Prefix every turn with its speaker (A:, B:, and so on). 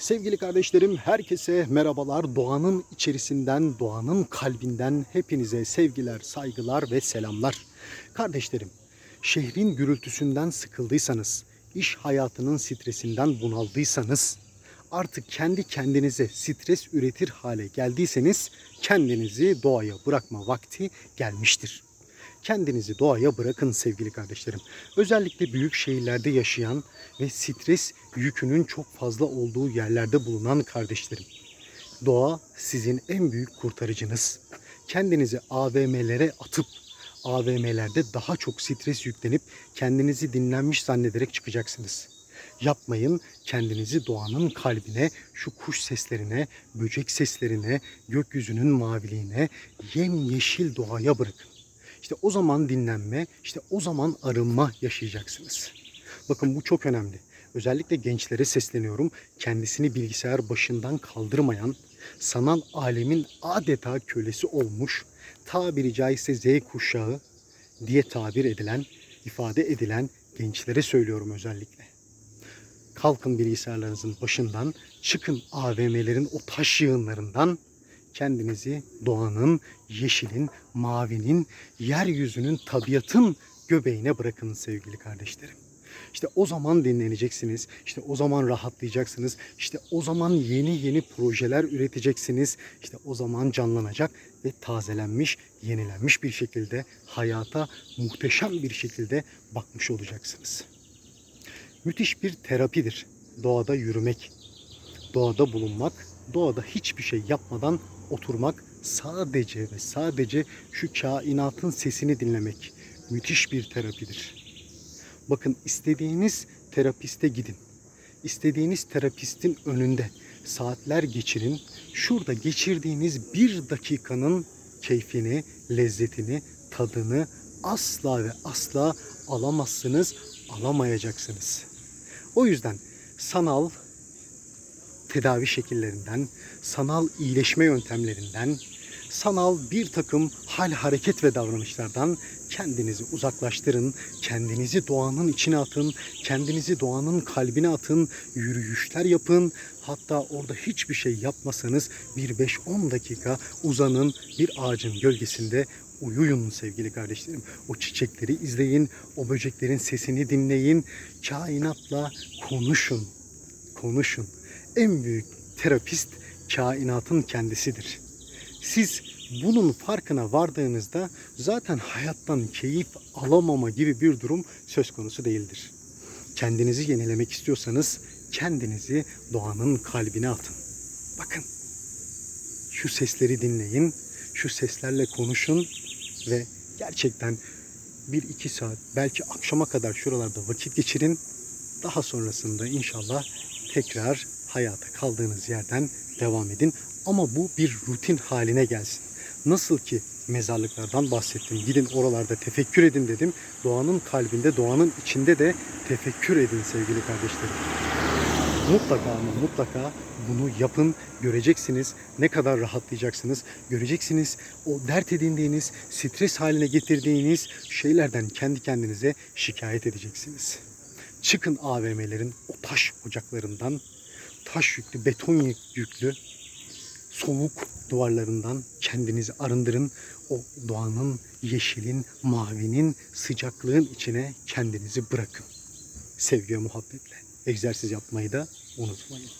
A: Sevgili kardeşlerim, herkese merhabalar. Doğanın içerisinden, doğanın kalbinden hepinize sevgiler, saygılar ve selamlar. Kardeşlerim, şehrin gürültüsünden sıkıldıysanız, iş hayatının stresinden bunaldıysanız, artık kendi kendinize stres üretir hale geldiyseniz kendinizi doğaya bırakma vakti gelmiştir. Kendinizi doğaya bırakın sevgili kardeşlerim. Özellikle büyük şehirlerde yaşayan ve stres yükünün çok fazla olduğu yerlerde bulunan kardeşlerim. Doğa sizin en büyük kurtarıcınız. Kendinizi AVM'lere atıp AVM'lerde daha çok stres yüklenip kendinizi dinlenmiş zannederek çıkacaksınız. Yapmayın kendinizi doğanın kalbine, şu kuş seslerine, böcek seslerine, gökyüzünün maviliğine, yemyeşil doğaya bırakın. İşte o zaman dinlenme, işte o zaman arınma yaşayacaksınız. Bakın bu çok önemli. Özellikle gençlere sesleniyorum. Kendisini bilgisayar başından kaldırmayan, sanal alemin adeta kölesi olmuş, tabiri caizse Z kuşağı diye tabir edilen, ifade edilen gençlere söylüyorum özellikle. Kalkın bilgisayarlarınızın başından, çıkın AVM'lerin o taş yığınlarından, kendinizi doğanın, yeşilin, mavinin, yeryüzünün, tabiatın göbeğine bırakın sevgili kardeşlerim. İşte o zaman dinleneceksiniz. İşte o zaman rahatlayacaksınız. İşte o zaman yeni yeni projeler üreteceksiniz. İşte o zaman canlanacak ve tazelenmiş, yenilenmiş bir şekilde hayata muhteşem bir şekilde bakmış olacaksınız. Müthiş bir terapidir doğada yürümek, doğada bulunmak, doğada hiçbir şey yapmadan oturmak, sadece ve sadece şu kainatın sesini dinlemek müthiş bir terapidir. Bakın istediğiniz terapiste gidin. İstediğiniz terapistin önünde saatler geçirin. Şurada geçirdiğiniz bir dakikanın keyfini, lezzetini, tadını asla ve asla alamazsınız, alamayacaksınız. O yüzden sanal tedavi şekillerinden, sanal iyileşme yöntemlerinden, sanal bir takım hal, hareket ve davranışlardan kendinizi uzaklaştırın, kendinizi doğanın içine atın, kendinizi doğanın kalbine atın, yürüyüşler yapın. Hatta orada hiçbir şey yapmasanız bir 5-10 dakika uzanın bir ağacın gölgesinde uyuyun sevgili kardeşlerim. O çiçekleri izleyin, o böceklerin sesini dinleyin, kainatla konuşun, konuşun. En büyük terapist kainatın kendisidir. Siz bunun farkına vardığınızda zaten hayattan keyif alamama gibi bir durum söz konusu değildir. Kendinizi yenilemek istiyorsanız kendinizi doğanın kalbine atın. Bakın şu sesleri dinleyin, şu seslerle konuşun ve gerçekten bir iki saat belki akşama kadar şuralarda vakit geçirin. Daha sonrasında inşallah tekrar hayata kaldığınız yerden devam edin. Ama bu bir rutin haline gelsin. Nasıl ki mezarlıklardan bahsettim. Gidin oralarda tefekkür edin dedim. Doğanın kalbinde, doğanın içinde de tefekkür edin sevgili kardeşlerim. Mutlaka ama mutlaka bunu yapın. Göreceksiniz ne kadar rahatlayacaksınız. Göreceksiniz o dert edindiğiniz, stres haline getirdiğiniz şeylerden kendi kendinize şikayet edeceksiniz. Çıkın AVM'lerin o taş ocaklarından, taş yüklü, beton yüklü soğuk duvarlarından kendinizi arındırın. O doğanın, yeşilin, mavinin, sıcaklığın içine kendinizi bırakın. Sevgi ve muhabbetle. Egzersiz yapmayı da unutmayın.